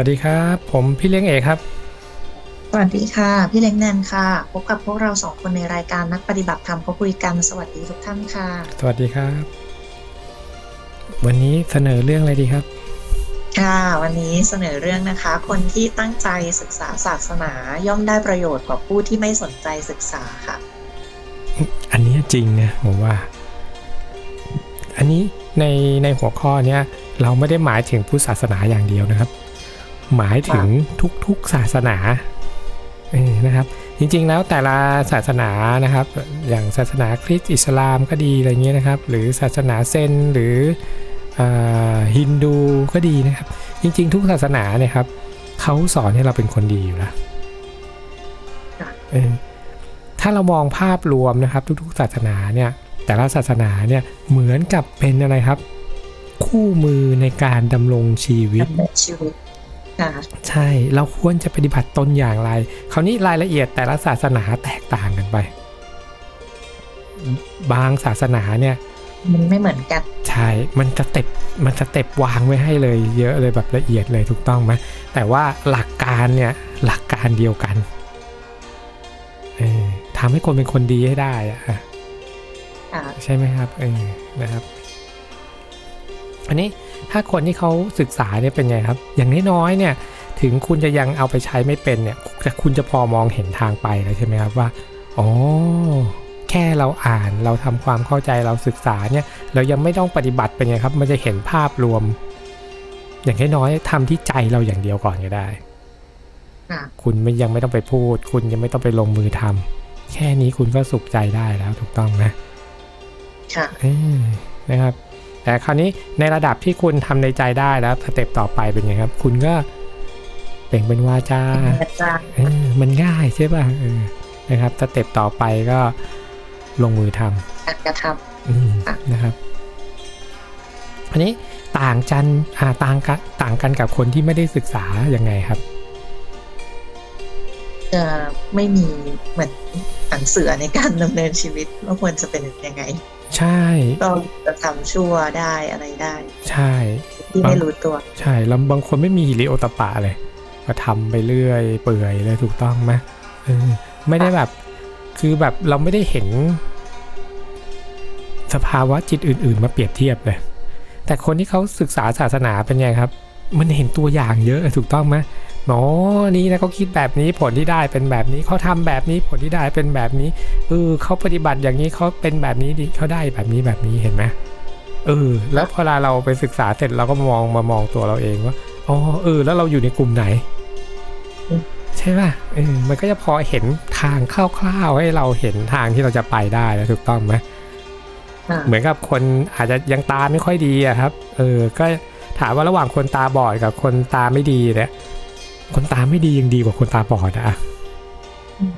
สวัสดีครับ ผมพี่เลี้ยงเอกครับ สวัสดีค่ะ พี่เล็กแนนค่ะ พบกับพวกเราสองคนในรายการนักปฏิบัติธรรมเขาคุยกันสวัสดีทุกท่านค่ะ สวัสดีครับ วันนี้เสนอเรื่องอะไรดีครับ ค่ะ วันนี้เสนอเรื่องนะคะ คนที่ตั้งใจศึกษาศาสนาย่อมได้ประโยชน์กว่าผู้ที่ไม่สนใจศึกษาค่ะ อันนี้จริงนะผมว่า อันนี้ในในหัวข้อเนี้ยเราไม่ได้หมายถึงพุทธศาสนาอย่างเดียวนะครับ หมายถึงทุกๆศาสนาเออนะครับ จริงๆแล้วแต่ละศาสนานะครับ อย่างศาสนาคริสต์อิสลามก็ดีอะไรเงี้ยนะครับ หรือศาสนาเซนหรืออ่าฮินดูก็ดีนะครับ จริง ๆ ทุกศาสนาเนี่ยครับเขาสอนให้เราเป็นคนดีอยู่แล้วค่ะเออถ้าเรามองภาพรวมนะครับ ทุก ๆ ศาสนาเนี่ยแต่ละศาสนาเนี่ยเหมือนกับเป็นอะไรครับ คู่มือในการดำรงชีวิต ใช่เราควรจะปฏิบัติตนอย่างไร คราวนี้รายละเอียดแต่ละศาสนาแตกต่างกันไป บางศาสนาเนี่ย มันไม่เหมือนกัน ใช่ มันจะเต็ปมันจะเต็ปวางไว้ให้เลย เยอะเลยแบบละเอียดเลยถูกต้องไหมแต่ว่าหลักการเนี่ยหลักการเดียวกันเออทำให้คนเป็นคนดีให้ได้อะค่ะใช่ไหมครับเออนะครับ อันนี้ถ้าคนที่เขาศึกษาเนี่ยเป็นไงครับ อย่างน้อยๆเนี่ยถึงคุณจะยังเอาไปใช้ไม่เป็นเนี่ยแต่คุณจะพอมองเห็นทางไปแล้วใช่ไหมครับว่าอ๋อแค่เราอ่านเราทำความเข้าใจเราศึกษาเนี่ยเรายังไม่ต้องปฏิบัติเป็นไงครับ มันจะเห็นภาพรวม อย่างน้อยๆทำที่ใจเราอย่างเดียวก่อนก็ได้ค่ะคุณไม่ยังไม่ต้องไปพูด คุณยังไม่ต้องไปลงมือทำแค่นี้คุณก็สุขใจได้แล้วถูกต้องไหมค่ะเออนะครับ แต่คราวนี้ในระดับที่คุณทำในใจได้แล้วสเต็ปต่อไปเป็นไงครับ คุณก็เปล่งเป็นวาจาอาจารย์เออมันง่ายใช่ป่ะเออนะครับสเต็ปต่อไปก็ลงมือทการกระทำอืมค่ะนะครับ อันนี้ต่างกันอ่าต่างกันต่างกันกับคนที่ไม่ได้ศึกษายังไงครับำจะไม่มีเหมือนหนังสือในการดำเนินชีวิตว่าควรจะเป็นยังไง ใช่ก็จะทำชั่วได้อะไรได้ ใช่ที่ไม่รู้ตัว ใช่แล้วบางคนไม่มีฮิริโอตปปะเลย ก็ทำไปเรื่อย เปื่อยเลยถูกต้องไหมเออไม่ได้แบบ คือแบบเราไม่ได้เห็น สภาวะจิตอื่น ๆ มาเปรียบเทียบเลย แต่คนที่เขาศึกษาศาสนาเป็นไงครับ มันเห็นตัวอย่างเยอะถูกต้องไหม หมอนี่นะเขาคิดแบบนี้ผลที่ได้เป็นแบบนี้เขาทำแบบนี้ผลที่ได้เป็นแบบนี้เออเขาปฏิบัติอย่างนี้เขาเป็นแบบนี้ดิเขาได้แบบนี้แบบนี้เห็นไหมเออ แล้วพอเวลาเราไปศึกษาเสร็จเราก็มองมามองตัวเราเองว่าอ๋อเออ แล้วเราอยู่ในกลุ่มไหนอืมใช่ป่ะเออมันก็จะพอเห็นทางคร่าวๆให้เราเห็นทางที่เราจะไปได้แล้วถูกต้องไหมค่ะเหมือนกับคนอาจจะยังตาไม่ค่อยดีอะครับ เออ ก็ถามว่าระหว่างคนตาบอดกับคนตาไม่ดีเนี่ย คนตาไม่ดียังดีกว่าคนตาบอดอะอืม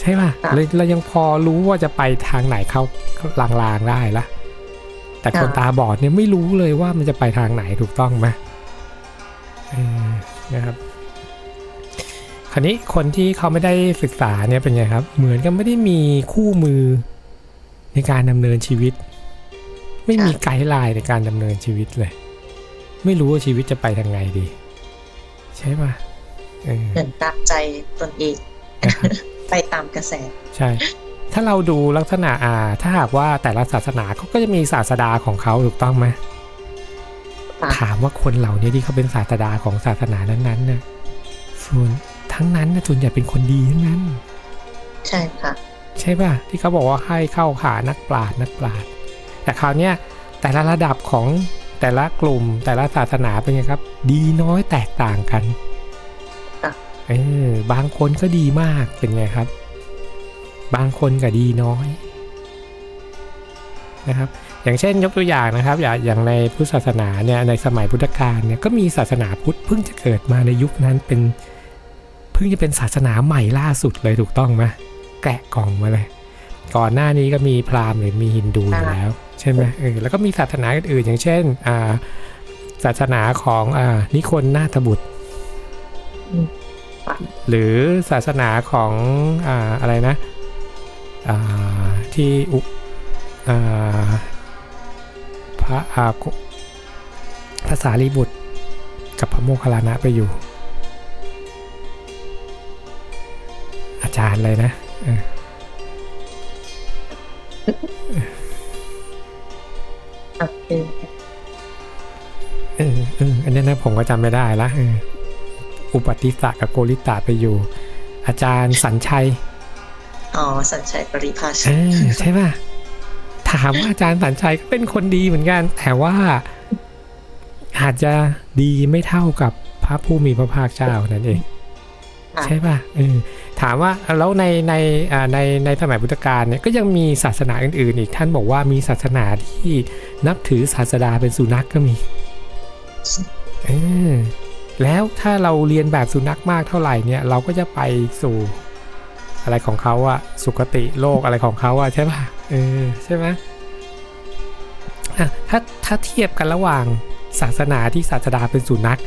ใช่ป่ะค่ะเราเรายังพอรู้ว่าจะไปทางไหนเข้าลางๆได้ละแต่คนค่ะตาบอดเนี่ยไม่รู้เลยว่ามันจะไปทางไหนถูกต้องไหมเออนะครับคราวนี้คนที่เขาไม่ได้ศึกษาเนี่ยเป็นไงครับ เหมือนกับไม่ได้มีคู่มือในการดำเนินชีวิต ไม่มีไกด์ไลน์ในการดำเนินชีวิตเลย ไม่รู้ว่าชีวิตจะไปทางไงดี ใช่ป่ะ เออเหมือนตามใจตนเองนะครับไปตามกระแส ใช่ ถ้าเราดูลักษณะอ่า ถ้าหากว่าแต่ละศาสนาเขาก็จะมีศาสดาของเขาถูกต้องไหมค่ะถามว่าคนเหล่านี้ที่เขาเป็นศาสดาของศาสนานั้นๆน่ะส่วนทั้งนั้นนะส่วนใหญ่เป็นคนดีทั้งนั้น ใช่ค่ะ ใช่ป่ะที่เขาบอกว่าให้เข้าหานักปราชญ์นักปราชญ์แต่คราวเนี้ยแต่ละระดับของแต่ละกลุ่มแต่ละศาสนาเป็นไงครับ ดีน้อยแตกต่างกันค่ะ เออบางคนก็ดีมากเป็นไงครับ บางคนก็ดีน้อยนะครับ อย่างเช่นยกตัวอย่างนะครับ อย่างในพุทธศาสนาเนี่ยในสมัยพุทธกาลเนี่ยก็มีศาสนาพุทธเพิ่งจะเกิดมาในยุคนั้นเป็นเพิ่งจะเป็นศาสนาใหม่ล่าสุดเลยถูกต้องไหมแกะกล่องมาเลย ก่อนหน้านี้ก็มีพราหมณ์หรือมีฮินดูอยู่แล้วใช่ไหมเออแล้วก็มีศาสนาอื่นๆอย่างเช่นอ่าศาสนาของอ่านิคนนาถบุตร หรือศาสนาของอ่าอะไรนะอ่าที่อุอ่าพระอากุภาษาลีบุตร กับพระโมคคัลลานะไปอยู่ อาจารย์เลยนะเอออะคือเออเอออันนี้นะผมก็จำไม่ได้ละเอออุปติสสะกับโกริตะไปอยู่ อาจารย์สัญชัย อ๋อ สัญชัยปริภาชเออใช่ป่ะ ถามว่าอาจารย์สัญชัยก็เป็นคนดีเหมือนกัน แต่ว่า อาจจะดีไม่เท่ากับพระผู้มีพระภาคเจ้านั่นเอง ใช่ป่ะเออถามว่าแล้วในในอ่าในในสมัยพุทธกาลเนี่ยก็ยังมีศาสนาอื่นๆอีกท่านบอกว่ามีศาสนาที่นับถือศาสดาเป็นสุนัขกก็มี เออ แล้วถ้าเราเรียนแบบสุนัขมากเท่าไหร่เนี่ยเราก็จะไปสู่อะไรของเขาอะสุคติโลกอะไรของเขาอะใช่ป่ะเออใช่ไหมอะถ้าถ้าเทียบกันระหว่างศาสนาที่ศาสดาเป็นสุนัข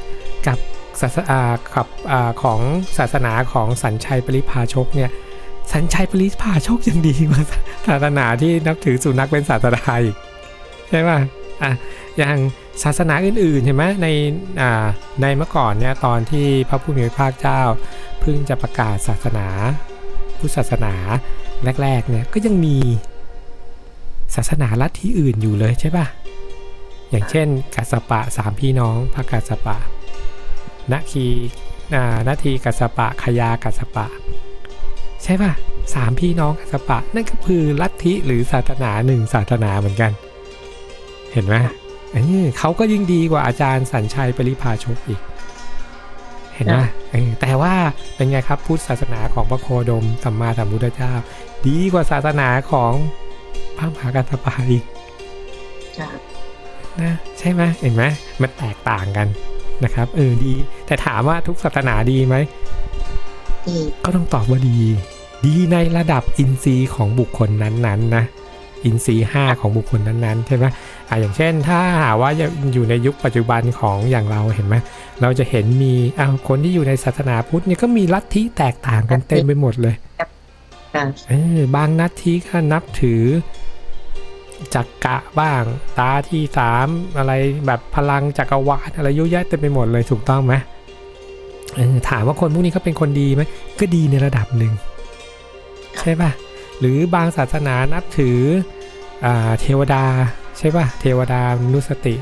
กับศาสอากับอาของศาสนาของสัญชัยปริพาชกเนี่ยสัญชัยปริพาชกยังดีกว่าศาสนาที่นับถือสุนัขเป็นศาสดาอีกใช่ป่ะ อะอย่างศาสนาอื่นๆเห็นไหมในในเมื่อก่อนเนี่ยตอนที่พระผู้มีพระภาคเจ้า เพิ่งจะประกาศศาสนาพุทธศาสนาแรกๆเนี่ยก็ยังมีศาสนาลัทธิอื่นอยู่เลยใช่ป่ะอย่างเช่นกัสปะสามพี่น้องพระกัสปะนาคีนาทีกัสปะขยากัสปะ ใช่ป่ะสามพี่น้องกัสปะ นั่นก็คือลัทธิหรือศาสนาหนึ่งศาสนาเหมือนกัน เห็นไหมเออเขาก็ยิ่งดีกว่าอาจารย์สัญชัยปริพาชกอีก เห็นไหมเออแต่ว่าเป็นไงครับพุทธศาสนาของพระโคดมสัมมาสัมพุทธเจ้า ดีกว่าศาสนาของพระมหากัสสปะอีกจ้ะนะใช่ไหมเห็นไหมมันแตกต่างกันนะครับเออดี แต่ถามว่าทุกศาสนาดีไหมดีก็ต้องตอบว่าดี ดีในระดับอินทรีย์ของบุคคลนั้นๆนะอินทรีย์ห้าของบุคคลนั้นๆใช่ไหม อะอย่างเช่นถ้าหาว่าอยู่ในยุคปัจจุบันของอย่างเราเห็นไหมเราจะเห็นมีอ้าวคนที่อยู่ในศาสนาพุทธเนี่ยก็มีลัทธิแตกต่างกันเต็มไปหมดเลยจ้ะเออบางนัดที่ก็นับถือจักกะบ้าง ตาที่สามอะไรแบบพลังจักรวาลอะไรเยอะแยะเต็มไปหมดเลยถูกต้องไหมเออถามว่าคนพวกนี้เขาเป็นคนดีไหมก็ดีในระดับหนึ่งใช่ป่ะหรือบางศาสนานับถืออ่าเทวดา ใช่ป่ะเทวดามนุสติ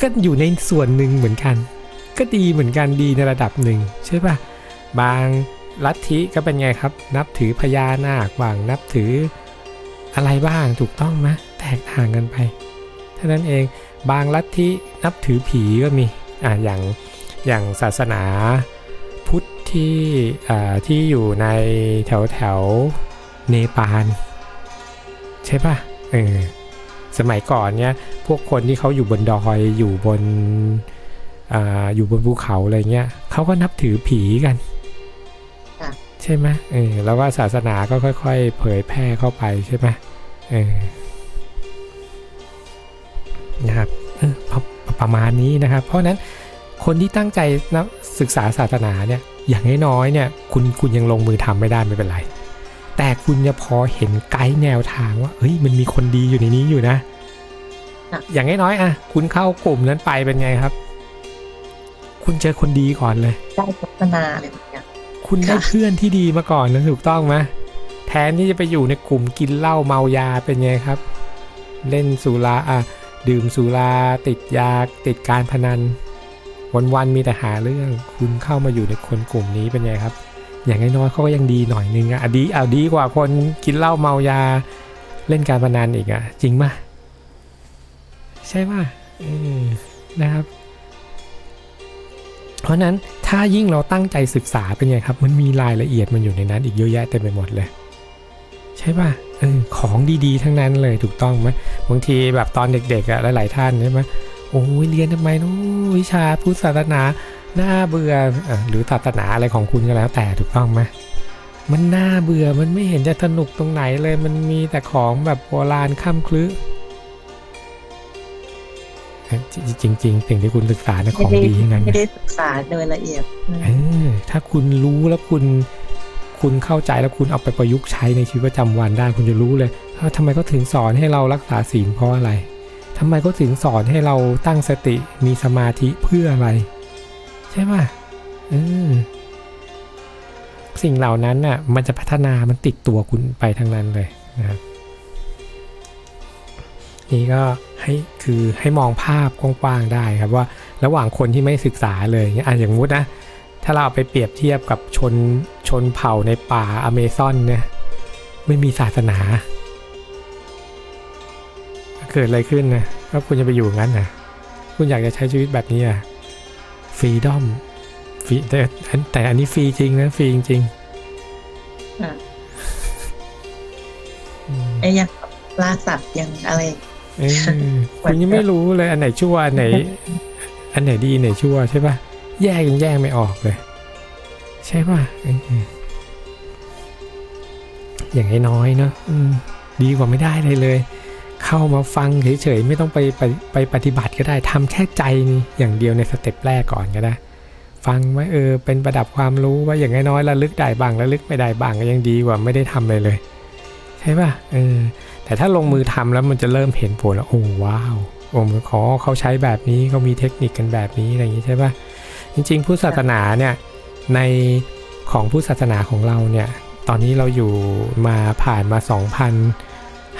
ก็อยู่ในส่วนหนึ่งเหมือนกัน ก็ดีเหมือนกันดีในระดับหนึ่งใช่ป่ะบางลัทธิก็เป็นไงครับ นับถือพญานาคบ้างนับถืออะไรบ้างถูกต้องไหมแตกต่างกันไปเท่านั้นเองบางลัทธินับถือผีก็มีอ่าอย่างอย่างศาสนาพุทธที่อ่าที่อยู่ในแถวแถวเนปาลใช่ป่ะเออ สมัยก่อนเนี่ยพวกคนที่เขาอยู่บนดอยอยู่บนอ่าอยู่บนภูเขาอะไรเงี้ยเขาก็นับถือผีกันใช่ไหมเออแล้วว่าศาสนาก็ค่อย ๆ เผยแพร่เข้าไปใช่ไหมเออนะครับเออประประมาณนี้นะครับ เพราะฉะนั้นคนที่ตั้งใจนะศึกษาศาสนาเนี่ยอย่างน้อยๆเนี่ยคุณคุณยังลงมือทำไม่ได้ไม่เป็นไรแต่ คุณจะพอเห็นไกด์แนวทางว่าเฮ้ยมันมีคนดีอยู่ในนี้อยู่นะ อย่างน้อยๆอะ คุณเข้ากลุ่มนั้นไปเป็นไงครับ คุณเจอคนดีก่อนเลย ได้พัฒนาอะไรแบบเนี้ยคุณได้ค่ะเพื่อนที่ดีมาก่อนนะถูกต้องไหมแทนที่จะไปอยู่ในกลุ่มกินเหล้าเมายาเป็นไงครับ เล่นสุราอะดื่มสุราติดยาติดการพนัน วันๆมีแต่หาเรื่อง คุณเข้ามาอยู่ในคนกลุ่มนี้เป็นไงครับ อย่างน้อยๆเขาก็ยังดีหน่อยนึงอะดีเอาดีกว่าคนกินเหล้าเมายาเล่นการพนันอีกอะ จริงป่ะใช่ป่ะเออนะครับ เพราะนั้นถ้ายิ่งเราตั้งใจศึกษาเป็นไงครับ มันมีรายละเอียดมันอยู่ในนั้น อีกเยอะแยะเต็มไปหมดเลย ใช่ป่ะเออของดีๆ ทั้งนั้นเลยถูกต้องไหมบางทีแบบตอนเด็กๆอะหลายๆท่านใช่ไหมโอ้ยเรียนทำไมนู้วิชาพุทธศาสนา น่าเบื่ออะหรือศาสนาอะไรของคุณก็แล้วแต่ถูกต้องไหมมันน่าเบื่อมันไม่เห็นจะสนุกตรงไหนเลยมันมีแต่ของแบบโบราณค่ำคลึจริงๆจริงๆสิ่งที่คุณศึกษาเนี่ยของดีทั้งนั้นไม่นะได้ศึกษาโดยละเอียดอืมเออถ้าคุณรู้แล้วคุณ คุณเข้าใจแล้วคุณเอาไปประยุกต์ใช้ในชีวิตประจำวันได้ คุณจะรู้เลยว่าทำไมเขาถึงสอนให้เรารักษาศีลเพราะอะไรทำไมเขาถึงสอนให้เราตั้งสติมีสมาธิเพื่ออะไร ใช่ป่ะเออสิ่งเหล่านั้นน่ะ มันจะพัฒนามันติดตัวคุณไปทั้งนั้นเลยนะครับนี่ก็ให้คือให้มองภาพกว้างๆได้ครับว่าระหว่างคนที่ไม่ศึกษาเลยอย่างอะอย่างมุตินะถ้าเราเอาไปเปรียบเทียบกับชนชนเผ่าในป่าอเมซอนเนี่ยไม่มีศาสนา เกิดอะไรขึ้นนะถ้าคุณจะไปอยู่งั้นนะคุณอยากจะใช้ชีวิตแบบนี้อะ ฟรีดอมฟรีแต่อันแต่อันนี้ฟรีจริงนะ ฟรีจริงอะๆอืมไอ้ยังล่าสัตว์ยังอะไรเออคุณยังไม่รู้เลย อันไหนชั่วอันไหน อันไหนดีอันไหนชั่วใช่ปะแยกยังแยกไม่ออกเลย ใช่ปะเอออย่างน้อยๆเนอะอืมดีกว่าไม่ได้เลยเลย เข้ามาฟังเฉยๆไม่ต้องไปไปไปปฏิบัติก็ได้ทำแค่ใจนี่อย่างเดียวในสเต็ปแรกก่อนก็ได้ ฟังไว้เออเป็นประดับความรู้ว่าอย่างน้อยๆระลึกได้บ้างระลึกไม่ได้บ้างก็ยังดีกว่าไม่ได้ทำเลยเลย ใช่ป่ะเออแต่ถ้าลงมือทำแล้วมันจะเริ่มเห็นผลแล้วโอ้ว้าวโอ้ขอเขาใช้แบบนี้เขามีเทคนิคกันแบบนี้อะไรอย่างนี้ใช่ป่ะจริงๆพุทธศาสนาเนี่ยในของพุทธศาสนาของเราเนี่ยตอนนี้เราอยู่มาผ่านมา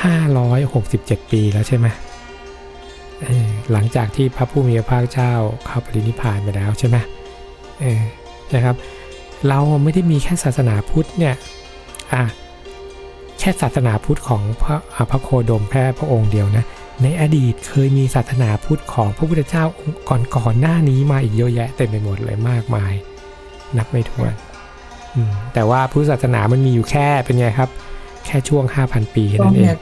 567 ปีแล้วใช่ไหมหลังจากที่พระผู้มีพระภาคเจ้าเข้าปรินิพพานไปแล้วใช่ไหมนะครับ เราไม่ได้มีแค่ศาสนาพุทธเนี่ยอะแค่ศาสนาพุทธของพระอาพระโคดมแค่พระองค์เดียวนะในอดีตเคยมีศาสนาพุทธของพระพุทธเจ้าองค์ก่อนๆหน้านี้มาอีกเยอะแยะเต็มไปหมดเลยมากมาย นับไม่ถ้วนแต่ว่าพุทธศาสนามันมีอยู่แค่เป็นไงครับ แค่ช่วง 5,000 ปีนั่นเอง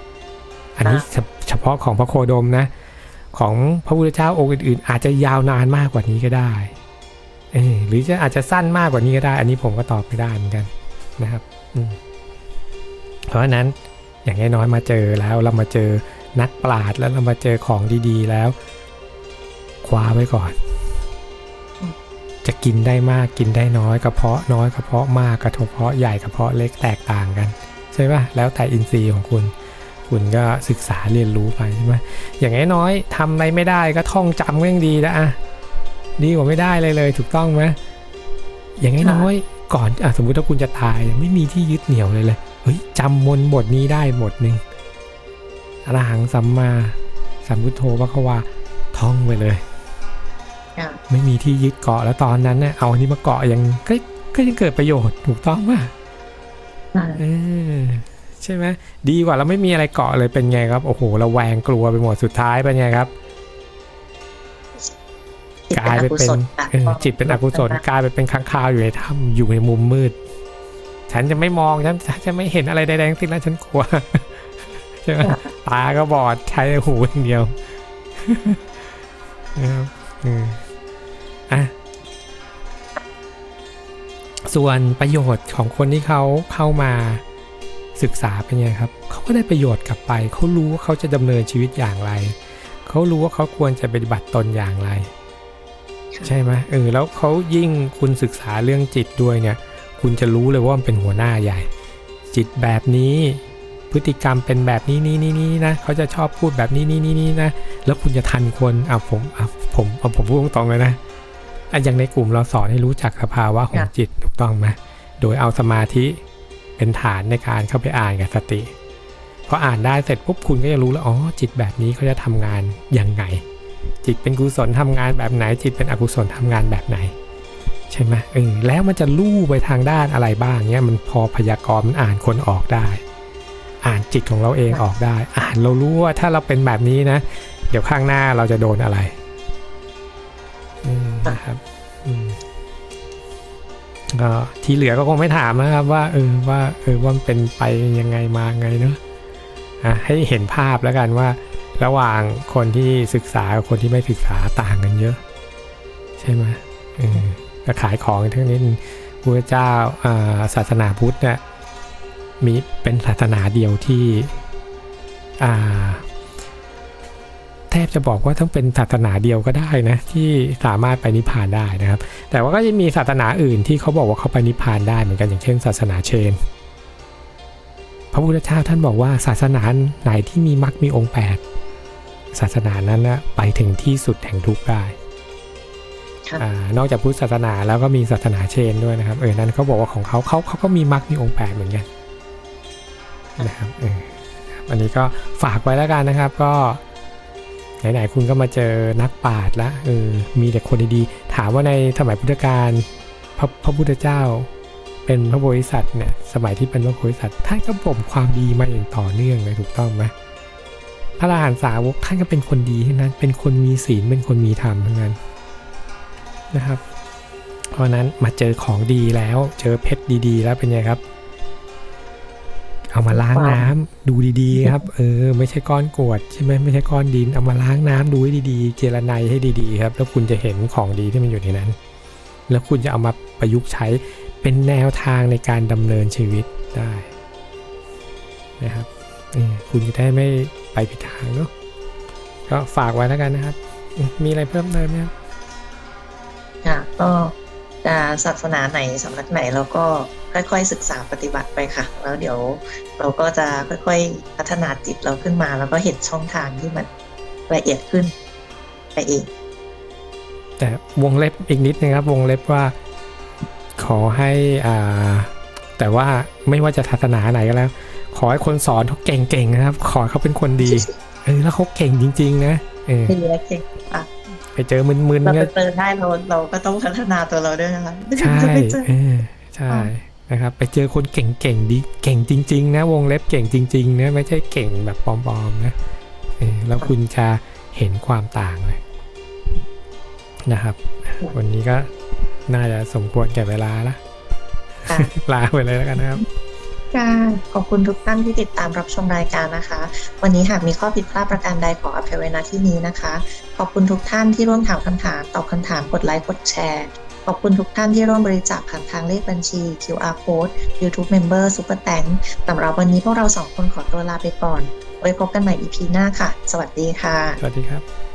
อันนี้เฉเฉพาะของพระโคดมนะ ของพระพุทธเจ้าองค์อื่น ๆ อาจจะยาวนานมากกว่านี้ก็ได้เออหรือจะอาจจะสั้นมากกว่านี้ก็ได้ อันนี้ผมก็ตอบไม่ได้เหมือนกันนะครับอืมเพราะฉะนั้นอย่างน้อยๆมาเจอแล้วเรามาเจอนักปราชญ์แล้วเรามาเจอของดีๆ แล้วคว้าไว้ก่อนอืมจะกินได้มากกินได้น้อยกระเพาะน้อยกระเพาะมากกระเพาะใหญ่กระเพาะเล็กแตกต่างกัน ใช่ปะแล้วแต่อินทรีย์ของคุณ คุณก็ศึกษาเรียนรู้ไปใช่ไหมอย่างน้อยๆทำอะไรไม่ได้ก็ท่องจำก็ยังดีนะอะดีกว่าไม่ได้เลยเลย ถูกต้องไหมอย่างน้อยๆก่อนอะสมมุติถ้าคุณจะตายไม่มีที่ยึดเหนี่ยวเลยเลยเฮ้ยจำมนต์บทนี้ได้บทหนึ่งอรหังสัมมาสัมพุทโธพระควาท่องไปเลยค่ะไม่มีที่ยึดเกาะแล้วตอนนั้นเนี่ยเอาอันนี้มาเกาะยังก็ก็ยังเกิดประโยชน์ถูกต้องป่ะอ่าเออ ใช่ไหมดีกว่าเราไม่มีอะไรเกาะเลยเป็นไงครับ โอ้โหเราแวงกลัวไปหมดสุดท้ายเป็นไงครับจิตกลายไปเป็นอกุเป็นศลอะเออจิตเป็นอกุศลกลายไปเป็นค้างคาวอยู่ในถ้ำอยู่ในมุมมืด ฉันจะไม่มองฉันฉันจะไม่เห็นอะไรใดๆทั้งสิ้นแล้วฉันกลัวใช่ไหมตาก็บอดใช้หูอย่างเดียวนะครับอืมอะส่วนประโยชน์ของคนที่เขาเข้ามา ศึกษาเป็นไงครับ เขาก็ได้ประโยชน์กลับไป เขารู้ว่าเขาจะดำเนินชีวิตอย่างไร เขารู้ว่าเขาควรจะปฏิบัติตนอย่างไร ใช่ไหมเออแล้วเขายิ่งคุณศึกษาเรื่องจิตด้วยเนี่ย คุณจะรู้เลยว่ามันเป็นหัวหน้าใหญ่ จิตแบบนี้พฤติกรรมเป็นแบบนี้นี่นี่นี่นะเขาจะชอบพูดแบบนี้นี่นี่นี่นะแล้วคุณจะทันคนอะผมอะผมเอาผมพูดตรงๆเลยนะอะอย่างในกลุ่มเราสอนให้รู้จักสภาวะของจิตถูกต้องไหมโดยเอาสมาธิ เป็นฐานในการเข้าไปอ่านกับสติพออ่านได้เสร็จปุ๊บคุณก็จะรู้แล้วอ๋อจิตแบบนี้เขาจะทำงานยังไง จิตเป็นกุศลทำงานแบบไหน จิตเป็นอกุศลทำงานแบบไหน ใช่ไหมเออแล้วมันจะลู่ไปทางด้านอะไรบ้างเนี่ยมันพอพยากรณ์มันอ่านคนออกได้ อ่านจิตของเราเองออกได้ อ่านเรารู้ว่าถ้าเราเป็นแบบนี้นะ เดี๋ยวข้างหน้าเราจะโดนอะไรนะครับ ก็ที่เหลือก็คงไม่ถามนะครับ ว่าเออว่าเออว่าเป็นไปยังไงมาไงเนอะอะให้เห็นภาพแล้วกันว่า ระหว่างคนที่ศึกษากับคนที่ไม่ศึกษาต่างกันเยอะ ใช่ไหมเออก็ขายของทั้งนี้พระเจ้าอ่าศาสนาพุทธเนี่ยมีเป็นศาสนาเดียวที่อ่า บจะบอกว่าต้องเป็นศาสนาเดียวก็ได้นะที่สามารถไปนิพพานได้นะครับ แต่ว่าก็จะมีศาสนาอื่นที่เขาบอกว่าเขาไปนิพพานได้เหมือนกันอย่างเช่น ศาสนาเชน พระพุทธเจ้าท่านบอกว่าศาสนาไหนที่มีมรรคมีองค์แปดศาสนานั้นนะไปถึงที่สุดแห่งทุกข์ได้ค่ะอ่านอกจากพุทธศาสนาแล้วก็มีศาสนาเชนด้วยนะครับ เออนั้นเขาบอกว่าของเขาเขาเขาก็มีมรรคมีองค์แปดเหมือนกันนะครับเออครับอันนี้ก็ฝากไว้แล้วกันนะครับ ก็ ไหนๆคุณก็มาเจอนักปราชญ์ละเออมีแต่คนดีๆถามว่าในสมัยพุทธกาลพระพระพุทธเจ้า เป็นพระโพธิสัตว์เนี่ยสมัยที่เป็นพระโพธิสัตว์ท่านก็บ่มความดีมาอย่างต่อเนื่องเลยถูกต้องไหมพระอรหันตสาวกท่านก็เป็นคนดีทั้งนั้น เป็นคนมีศีลเป็นคนมีธรรมทั้งนั้นนะครับ เพราะนั้นมาเจอของดีแล้วเจอเพชรดีๆ แล้วเป็นไงครับ เอามาล้างน้ำดูดีๆครับ เออ ไม่ใช่ก้อนกรวดใช่ไหมไม่ใช่ก้อนดินเอามาล้างน้ำดูให้ดีๆ เจรไนให้ดีๆ ครับ แล้วคุณจะเห็นของดีที่มันอยู่ในนั้น แล้วคุณจะเอามาประยุกต์ใช้เป็นแนวทางในการดำเนินชีวิตได้นะครับคุณจะได้ไม่ไปผิดทางเนาะก็ฝากไว้แล้วกันนะครับมมีอะไรเพิ่มเติมไหมครับค่ะก็ จะศาสนาไหนสำนักไหนเราก็ค่อย ๆ ศึกษาปฏิบัติไปค่ะ แล้วเดี๋ยวเราก็จะค่อยๆพัฒนาจิตเราขึ้นมา แล้วก็เห็นช่องทางที่มันละเอียดขึ้นไปเองแต่วงเล็บอีกนิดนึงครับ วงเล็บว่า ขอให้อ่าแต่ว่าไม่ว่าจะศาสนาไหนก็แล้ว ขอให้คนสอนเขาเก่งๆนะครับ ขอให้เขาเป็นคนดีเออแล้วเขาเก่งจริง ๆ นะเออดีและเก่งอะ ไปเจอมึนเราๆก็ไปเจอได้เราเราก็ต้องพัฒนาตัวเราด้วยนะคะใช่จะไปเจอเออใช่นะครับ ไปเจอคนเก่งๆดีเก่งจริง ๆ นะ วงเล็บเก่งจริงๆนะไม่ใช่เก่งแบบปลอมๆนะเออแล้วคุณจะเห็นความต่างเลยนะครับ วันนี้ก็น่าจะสมควรแก่เวลาละค่ะลาไปเลยแล้วกันนะครับ ค่ะขอบคุณทุกท่านที่ติดตามรับชมรายการนะคะ วันนี้หากมีข้อผิดพลาดประการใดขออภัยไว้ณที่นี้นะคะ ขอบคุณทุกท่านที่ร่วมถามคำถามตอบคำถามกดไลค์กดแชร์ ขอบคุณทุกท่านที่ร่วมบริจาคผ่านทางเลขบัญชี QR Code YouTube Member Super Tank สำหรับวันนี้พวกเราสองคนขอตัวลาไปก่อน ไว้พบกันใหม่ EP หน้าค่ะ สวัสดีค่ะ สวัสดีครับ